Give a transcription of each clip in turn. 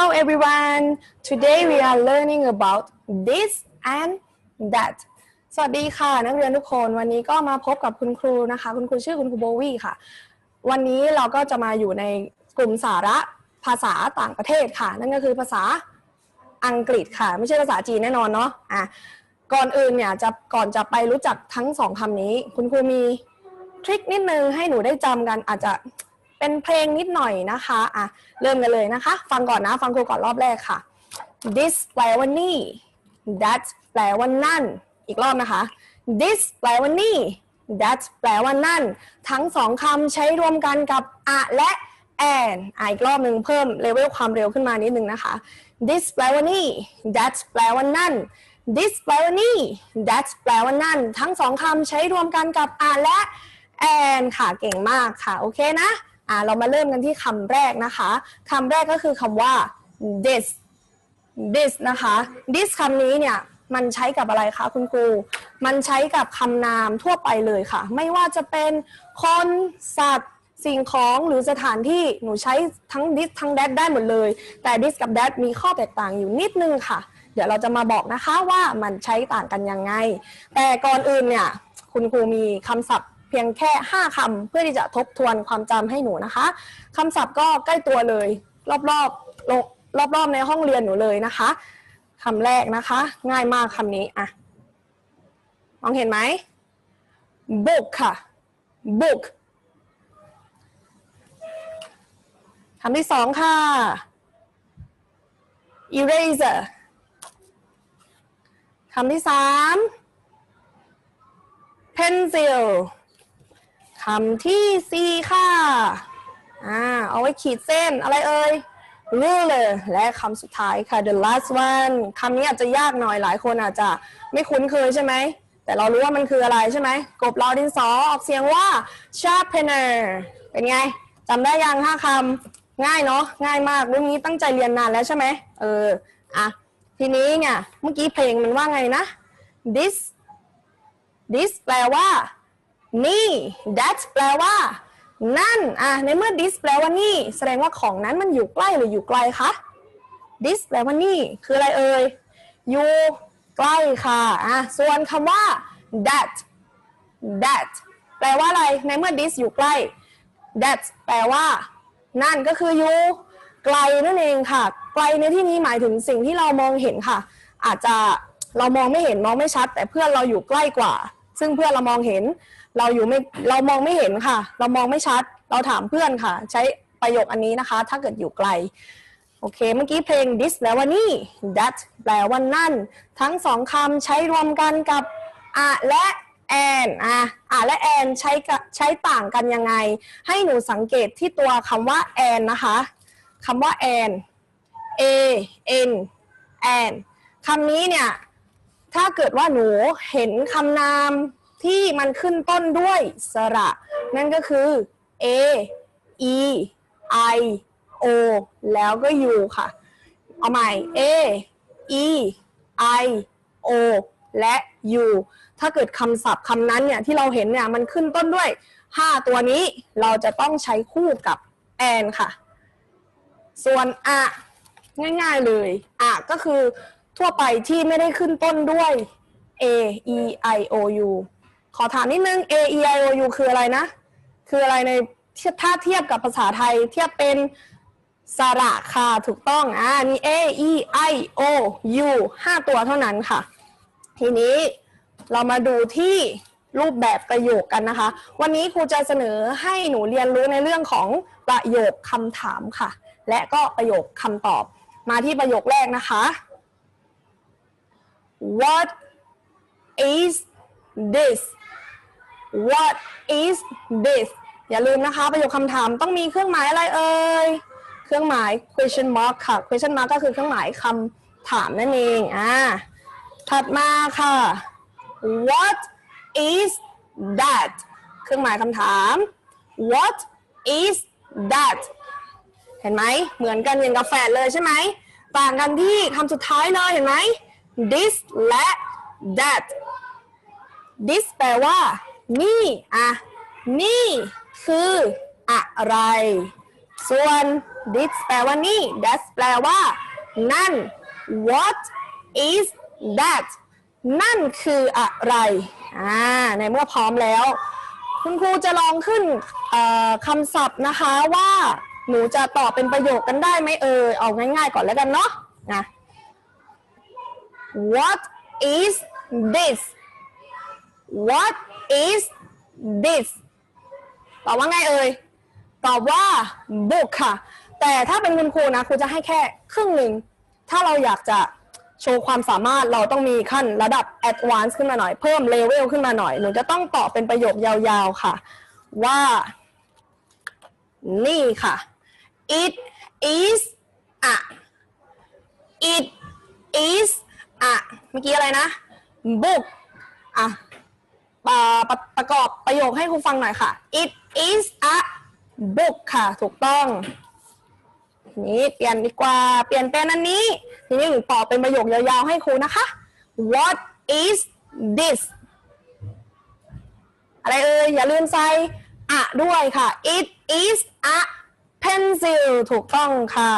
Hello everyone. Today we are learning about this and that. สวัสดีค่ะ นักเรียนทุกคนวันนี้ก็มาพบกับคุณครูนะคะ คุณครูชื่อคุณครูโบวี่ค่ะ วันนี้เราก็จะมาอยู่ในกลุ่มสาระภาษาต่างประเทศค่ะ นั่นก็คือภาษาอังกฤษค่ะ ไม่ใช่ภาษาจีนแน่นอนเนาะอะก่อนอื่นเนี่ยจะก่อนจะไปรู้จักทั้งสองคำนี้ คุณครูมีทริคนิดนึงให้หนูได้จำกันอาจจะ เป็นเพลงนิดหน่อยนะคะอะเริ่มกันเลยนะคะ ฟังก่อนนะ ฟังครูก่อนรอบแรกค่ะ this แปลว่านี่ that แปลว่านั่น อีกรอบนะคะ this แปลว่านี่ that แปลว่านั่น ทั้งสองคำใช้รวมกันกับอะและ and อะอีกรอบหนึ่งเพิ่มเลเวลความเร็วขึ้นมานิดนึงนะคะ this แปลว่านี่ that แปลว่านั่น this แปลว่านี่ that แปลว่านั่น ทั้งสองคำใช้รวมกันกับอะและ and ค่ะ เก่งมากค่ะ โอเคนะ เรามาเริ่มกันที่คำแรกนะคะคำแรกก็คือคำว่า this this นะคะ this คำนี้เนี่ยมันใช้กับอะไรคะคุณครู มันใช้กับคำนามทั่วไปเลยค่ะ ไม่ว่าจะเป็นคนสัตว์สิ่งของหรือสถานที่หนูใช้ทั้ง this ทั้ง that ได้หมดเลย แต่ this กับ that มีข้อแตกต่างอยู่นิดนึงค่ะ เดี๋ยวเราจะมาบอกนะคะว่ามันใช้ต่างกันยังไง แต่ก่อนอื่นเนี่ยคุณครูมีคำศัพท์ เพียงแค่ 5คำเพื่อที่จะทบทวนความจำให้หนูนะคะคำศัพท์ก็ใกล้ตัวเลย รอบๆรอบๆในห้องเรียนหนูเลยนะคะคำแรกนะคะ ง่ายมากคำนี้อะมองเห็นไหม book ค่ะ book คำที่สองค่ะ eraser คำที่สาม pencil ำที่สี่ค่ะ อ่า เอาไว้ขีดเส้นอะไรเอ่ย ruler และคำสุดท้ายค่ะ the last one คำนี้อาจจะยากหน่อยหลายคนอาจจะไม่คุ้นเคยใช่ไหม แต่เรารู้ว่ามันคืออะไรใช่ไหม กบเราดินสอออกเสียงว่า sharpener เป็นไงจำได้ยังห้าคำง่ายเนาะง่ายมากเรื่องนี้ตั้งใจเรียนนานแล้วใช่ไหมเอออะทีนี้เนี่ยเมื่อกี้เพลงมันว่าไงนะ this this แปลว่า นี่ that แปลว่า นั่นอะในเมื่อ this แปลว่านี่ แสดงว่าของนั้นมันอยู่ใกล้หรืออยู่ไกลคะ this แปลว่านี่ คืออะไรเอ่ย อยู่ใกล้ค่ะอะส่วนคำว่า that that แปลว่าอะไร ในเมื่อ this อยู่ใกล้ that แปลว่า นั่นก็คืออยู่ไกลนั่นเองค่ะ ไกลในที่นี้หมายถึงสิ่งที่เรามองเห็นค่ะ อาจจะเรามองไม่เห็นมองไม่ชัด แต่เพื่อนเราอยู่ใกล้กว่า ซึ่งเพื่อนเรามองเห็น เราอยู่ไม่เรามองไม่เห็นค่ะ เรามองไม่ชัด เราถามเพื่อนค่ะ ใช้ประโยคอันนี้นะคะ ถ้าเกิดอยู่ไกลโอเค เมื่อกี้เพลง this แปลว่านี่ that แปลว่านั่น ทั้งสองคำใช้รวมกันกับอะและ and อะอะและ and ใช้ใช้ต่างกันยังไง ให้หนูสังเกตที่ตัวคำว่า and นะคะคำว่า and a n and คำนี้เนี่ย ถ้าเกิดว่าหนูเห็นคำนาม ที่มันขึ้นต้นด้วยสระ นั่นก็คือ a e i o แล้วก็ u ค่ะ เอาใหม่ a e i o และ u ถ้าเกิดคำศัพท์คำนั้นเนี่ยที่เราเห็นเนี่ยมันขึ้นต้นด้วย 5 ตัวนี้เราจะต้องใช้คู่กับ an ค่ะ ส่วนอะง่ายๆเลยอะก็คือทั่วไปที่ไม่ได้ขึ้นต้นด้วย a e i o u ขอถามนิดนึง a e i o u คืออะไรนะ คืออะไรในถ้าเทียบกับภาษาไทยเทียบเป็นสระค่ะถูกต้องอ่ามี a e i o u ห้าตัวเท่านั้นค่ะ ทีนี้เรามาดูที่รูปแบบประโยคกันนะคะ วันนี้ครูจะเสนอให้หนูเรียนรู้ในเรื่องของประโยคคำถามค่ะ และก็ประโยคคำตอบ มาที่ประโยคแรกนะคะ What is this What is this อย่าลืมนะคะ ประโยคคำถามต้องมีเครื่องหมายอะไรเอ่ย เครื่องหมาย question mark ค่ะ question mark ก็คือเครื่องหมายคำถามนั่นเอง อ่า ถัดมาค่ะ What is that เครื่องหมายคำถาม What is that เห็นไหม เหมือนกันอย่างกับแฝดเลยใช่ไหม ต่างกันที่คำสุดท้ายเลยเห็นไหม this และ that this แปลว่า นี่อะนี่คืออะไร ส่วน this แปลว่านี่ that แปลว่า นั่น what is that นั่นคืออะไร อ่า ในเมื่อพร้อมแล้ว คุณครูจะลองขึ้นคำศัพท์นะคะว่า หนูจะตอบเป็นประโยคกันได้ไหมเออเอาง่ายๆก่อนแล้วกันเนาะนะ What is this What is this ตอบว่าไงเอ่ย ตอบว่า book ค่ะ แต่ถ้าเป็นคุณครูนะครูจะให้แค่ครึ่งหนึ่ง ถ้าเราอยากจะโชว์ความสามารถเราต้องมีขั้นระดับ advance ขึ้นมาหน่อย เพิ่มเลเวลขึ้นมาหน่อย หนูจะต้องตอบเป็นประโยคยาวๆค่ะ ว่า นี่ค่ะ it is a it is a เมื่อกี้อะไรนะ book อะ ปะปะประกอบประโยคให้ครูฟังหน่อยค่ะ it is a book ค่ะ ถูกต้อง นี้เปลี่ยนดีกว่า เปลี่ยนเป็นอันนี้ ทีนี้หนูตอบเป็นประโยคยาวๆให้ครูนะคะ What is this อะไรเอ่ยอย่าลืมใส่อะด้วยค่ะ It is a pencil ถูกต้องค่ะ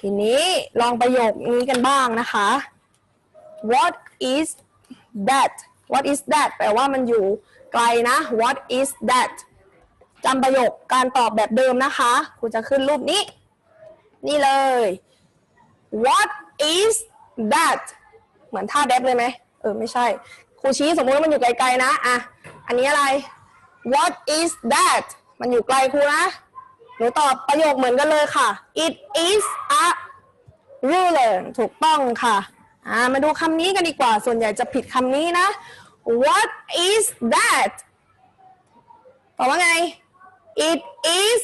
ทีนี้ลองประโยคนี้กันบ้างนะคะ What is that What is that แปลว่ามันอยู่ไกลนะ What is that จำประโยคการตอบแบบเดิมนะคะครูจะขึ้นรูปนี้ นี่เลย What is that เหมือนท่าแดบเลยไหมเออ ไม่ใช่ครูชี้สมมติว่ามันอยู่ไกลๆนะอะอันนี้อะไร What is that มันอยู่ไกลครูนะ หนูตอบประโยคเหมือนกันเลยค่ะ It is a ruler ถูกต้องค่ะ อ่ามาดูคำนี้กันดีกว่า ส่วนใหญ่จะผิดคำนี้นะ What is that ตอบว่าไง It is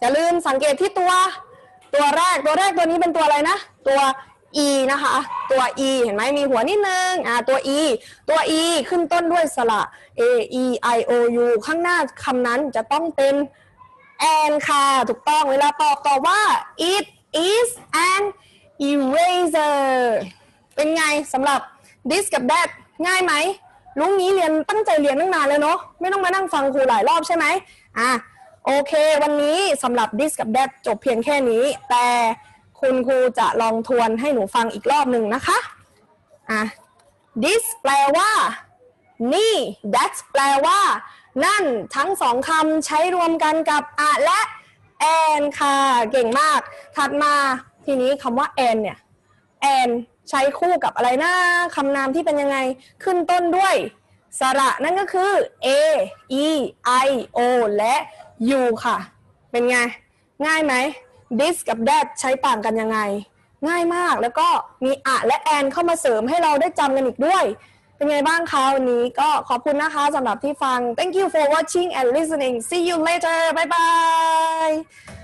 อย่าลืมสังเกตที่ตัว ตัวแรกตัวแรกตัวนี้เป็นตัวอะไรนะ ตัว e นะคะ ตัว e เห็นไหมมีหัวนิดนึงอ่าตัว e ตัว e ขึ้นต้นด้วยสระ a e i o u ข้างหน้าคำนั้นจะต้องเป็น and ค่ะ ถูกต้องเวลาตอบตอบว่า it is an eraser เป็นไงสำหรับ this กับ that ง่ายไหมลุงนี้เรียนตั้งใจเรียนตั้งนานแล้วเนาะไม่ต้องมานั่งฟังครูหลายรอบใช่ไหมอะโอเค วันนี้สำหรับ this กับ that จบเพียงแค่นี้ แต่คุณครูจะลองทวนให้หนูฟังอีกรอบหนึ่งนะคะอะ this แปลว่า นี่ that แปลว่า นั่นทั้งสองคำใช้รวมกันกับอะและ and ค่ะ เก่งมาก ถัดมา ทีนี้คำว่า and เนี่ย and ใช้คู่กับอะไรนะคำนามที่เป็นยังไงขึ้นต้นด้วย สระนั่นก็คือ a e i o และ u ค่ะ เป็นไง ง่ายไหม this กับ that ใช้ต่างกันยังไง ง่ายมากแล้วก็มีอะและแอนเข้ามาเสริมให้เราได้จำกันอีกด้วย เป็นไงบ้างคะวันนี้ก็ขอบคุณนะคะสำหรับที่ฟัง thank you for watching and listening see you later bye bye